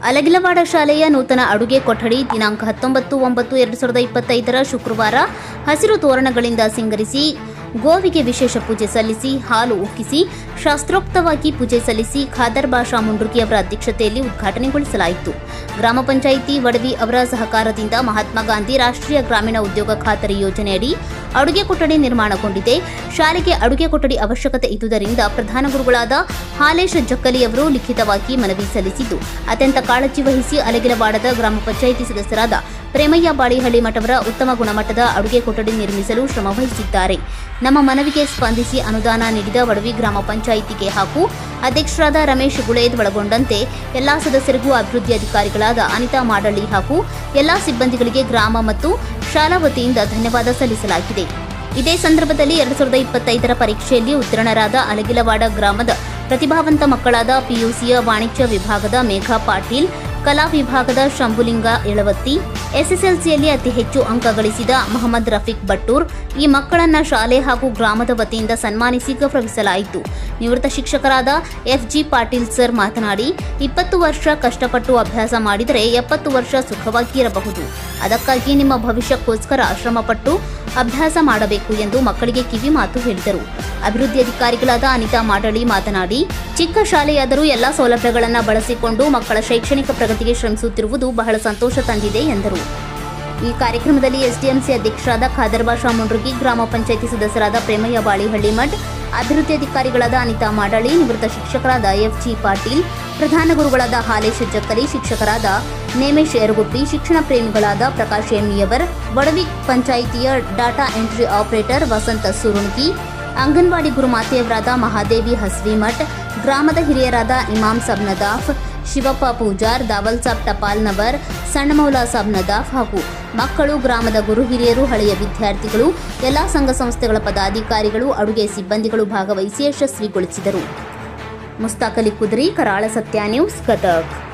ಅಲಗಿಲವಾಡ ಶಾಲೆಯ ನೂತನ ಅಡುಗೆ ಕೊಠಡಿ ದಿನಾಂಕ ಹತ್ತೊಂಬತ್ತು ಒಂಬತ್ತು ಎರಡು ಸಾವಿರದ ಇಪ್ಪತ್ತೈದರ ಶುಕ್ರವಾರ ಹಸಿರು ತೋರಣಗಳಿಂದ ಸಿಂಗರಿಸಿ ಗೋವಿಗೆ ವಿಶೇಷ ಪೂಜೆ ಸಲ್ಲಿಸಿ ಹಾಲು ಉಕ್ಕಿಸಿ ಶಾಸ್ತ್ರೋಕ್ತವಾಗಿ ಪೂಜೆ ಸಲ್ಲಿಸಿ ಖಾದರ್ ಬಾಷಾ ಮುಂಡ್ರುಗಿ ಅವರ ಅಧ್ಯಕ್ಷತೆಯಲ್ಲಿ ಉದ್ಘಾಟನೆಗೊಳಿಸಲಾಯಿತು. ಗ್ರಾಮ ಪಂಚಾಯಿತಿ ವಡವಿ ಅವರ ಸಹಕಾರದಿಂದ ಮಹಾತ್ಮ ಗಾಂಧಿ ರಾಷ್ಟ್ರೀಯ ಗ್ರಾಮೀಣ ಉದ್ಯೋಗ ಖಾತರಿ ಯೋಜನೆಯಡಿ ಅಡುಗೆ ಕೊಠಡಿ ನಿರ್ಮಾಣಗೊಂಡಿದೆ. ಶಾಲೆಗೆ ಅಡುಗೆ ಕೊಠಡಿ ಅವಶ್ಯಕತೆ ಇದ್ದುದರಿಂದ ಪ್ರಧಾನ ಗುರುಗಳಾದ ಹಾಲೇಶ ಜಕ್ಕಲಿ ಅವರು ಲಿಖಿತವಾಗಿ ಮನವಿ ಸಲ್ಲಿಸಿದ್ದು, ಅತ್ಯಂತ ಕಾಳಜಿ ವಹಿಸಿ ಅಲಗಿಲವಾಡದ ಗ್ರಾಮ ಪಂಚಾಯಿತಿ ಸದಸ್ಯರಾದ ಪ್ರೇಮಯ್ಯ ಬಾಳಿಹಳ್ಳಿ ಮಠವರ ಉತ್ತಮ ಗುಣಮಟ್ಟದ ಅಡುಗೆ ಕೊಠಡಿ ನಿರ್ಮಿಸಲು ಶ್ರಮವಹಿಸಿದ್ದಾರೆ ನಮ್ಮ ಮನವಿಗೆ ಸ್ಪಂದಿಸಿ ಅನುದಾನ ನೀಡಿದ ವಡವಿ ಗ್ರಾಮ ಪಂಚಾಯಿತಿಗೆ ಹಾಗೂ ಅಧ್ಯಕ್ಷರಾದ ರಮೇಶ್ ಗುಳೇದ್ ಒಳಗೊಂಡಂತೆ ಎಲ್ಲಾ ಸದಸ್ಯರಿಗೂ ಅಭಿವೃದ್ಧಿ ಅಧಿಕಾರಿಗಳಾದ ಅನಿತಾ ಮಾಡಳ್ಳಿ ಹಾಗೂ ಎಲ್ಲಾ ಸಿಬ್ಬಂದಿಗಳಿಗೆ ಗ್ರಾಮ ಮತ್ತು ಶಾಲಾ ವತಿಯಿಂದ ಧನ್ಯವಾದ ಸಲ್ಲಿಸಲಾಗಿದೆ. ಇದೇ ಸಂದರ್ಭದಲ್ಲಿ ಎರಡು ಸಾವಿರದ ಇಪ್ಪತ್ತೈದರ ಪರೀಕ್ಷೆಯಲ್ಲಿ ಉತ್ತೀರ್ಣರಾದ ಅಲಗಿಲವಾಡ ಗ್ರಾಮದ ಪ್ರತಿಭಾವಂತ ಮಕ್ಕಳಾದ ಪಿಯುಸಿಯ ವಾಣಿಜ್ಯ ವಿಭಾಗದ ಮೇಘಾ ಪಾಟೀಲ್, ಕಲಾ ವಿಭಾಗದ ಶಂಭುಲಿಂಗ ಎಳವತ್ತಿ ಎಸ್ಎಸ್ಎಲ್ಸಿಯಲ್ಲಿ ಅತಿ ಹೆಚ್ಚು ಅಂಕ ಗಳಿಸಿದ ಮೊಹಮ್ಮದ್ ರಫೀಕ್ ಬಟ್ಟೂರ್ ಈ ಮಕ್ಕಳನ್ನ ಶಾಲೆ ಹಾಗೂ ಗ್ರಾಮದ ವತಿಯಿಂದ ಸನ್ಮಾನಿಸಿ ಗೌರವಿಸಲಾಯಿತು. ನಿವೃತ್ತ ಶಿಕ್ಷಕರಾದ ಎಫ್ಜಿ ಪಾಟೀಲ್ ಸರ್ ಮಾತನಾಡಿ, ಇಪ್ಪತ್ತು ವರ್ಷ ಕಷ್ಟಪಟ್ಟು ಅಭ್ಯಾಸ ಮಾಡಿದರೆ ಎಪ್ಪತ್ತು ವರ್ಷ ಸುಖವಾಗಿ ಇರಬಹುದು. ಅದಕ್ಕಾಗಿ ನಿಮ್ಮ ಭವಿಷ್ಯಕ್ಕೋಸ್ಕರ ಶ್ರಮಪಟ್ಟು ಅಭ್ಯಾಸ ಮಾಡಬೇಕು ಎಂದು ಮಕ್ಕಳಿಗೆ ಕಿವಿ ಮಾತು ಹೇಳಿದರು. ಅಭಿವೃದ್ಧಿ ಅಧಿಕಾರಿಗಳಾದ ಅನಿತಾ ಮಾಡಳಿ ಮಾತನಾಡಿ, ಚಿಕ್ಕ ಶಾಲೆಯಾದರೂ ಎಲ್ಲ ಸೌಲಭ್ಯಗಳನ್ನು ಬಳಸಿಕೊಂಡು ಮಕ್ಕಳ ಶೈಕ್ಷಣಿಕ ಪ್ರಗತಿಗೆ ಶ್ರಮಿಸುತ್ತಿರುವುದು ಬಹಳ ಸಂತೋಷ ತಂದಿದೆ ಎಂದರು. ಈ ಕಾರ್ಯಕ್ರಮದಲ್ಲಿ ಎಸ್ಡಿಎಂಸಿ ಅಧ್ಯಕ್ಷರಾದ ಖಾದರ್ ಬಾಷಾ ಮುಂಡ್ರುಗಿ, ಗ್ರಾಮ ಪಂಚಾಯಿತಿ ಸದಸ್ಯರಾದ ಪ್ರೇಮಯ್ಯ ಬಾಳಿಹಳ್ಳಿ ಮಠ್, ಅಭಿವೃದ್ಧಿ ಅಧಿಕಾರಿಗಳಾದ ಅನಿತಾ ಮಾಡಳಿ ನಿವೃತ್ತ ಶಿಕ್ಷಕರಾದ ಎಫ್ಜಿ ಪಾಟೀಲ್, ಪ್ರಧಾನ ಗುರುಗಳಾದ ಹಾಲೇಶ ಜಕ್ಕಲಿ, ಶಿಕ್ಷಕರಾದ ನೇಮೇಶ್ ಯರಗುಪ್ಪಿ ಶಿಕ್ಷಣ ಪ್ರೇಮಿಗಳಾದ ಪ್ರಕಾಶ್ ಎಮ್ಮಿಯವರ್ ಬಡವಿ ಪಂಚಾಯಿತಿಯ data entry operator Vasanta Surunagi, anganwadi ಗುರುಮಾತೆಯವರಾದ Mahadevi Hasvimath ಗ್ರಾಮದ ಹಿರಿಯರಾದ ಇಮಾಮ್ ಸಬ್ ನದಾಫ್ ಶಿವಪ್ಪ ಪೂಜಾರ್ ದಾವಲ್ ಸಾಬ್ ಟಪಾಲ್ನವರ್, ಸಣ್ಣಮೌಲಾ ಸಾಬ್ ನದಾಫ್ ಹಾಗೂ ಮಕ್ಕಳು ಗ್ರಾಮದ ಗುರು ಹಿರಿಯರು, ಹಳೆಯ ವಿದ್ಯಾರ್ಥಿಗಳು, ಎಲ್ಲಾ ಸಂಘ ಸಂಸ್ಥೆಗಳ ಪದಾಧಿಕಾರಿಗಳು, ಅಡುಗೆ ಸಿಬ್ಬಂದಿಗಳು ಭಾಗವಹಿಸಿ ಯಶಸ್ವಿಗೊಳಿಸಿದರು. ಮುಸ್ತಾಕ್ ಅಲಿ ಕುದ್ರಿ, ಕರಾಳ ಸತ್ಯ ನ್ಯೂಸ್, ಕಟಕ್.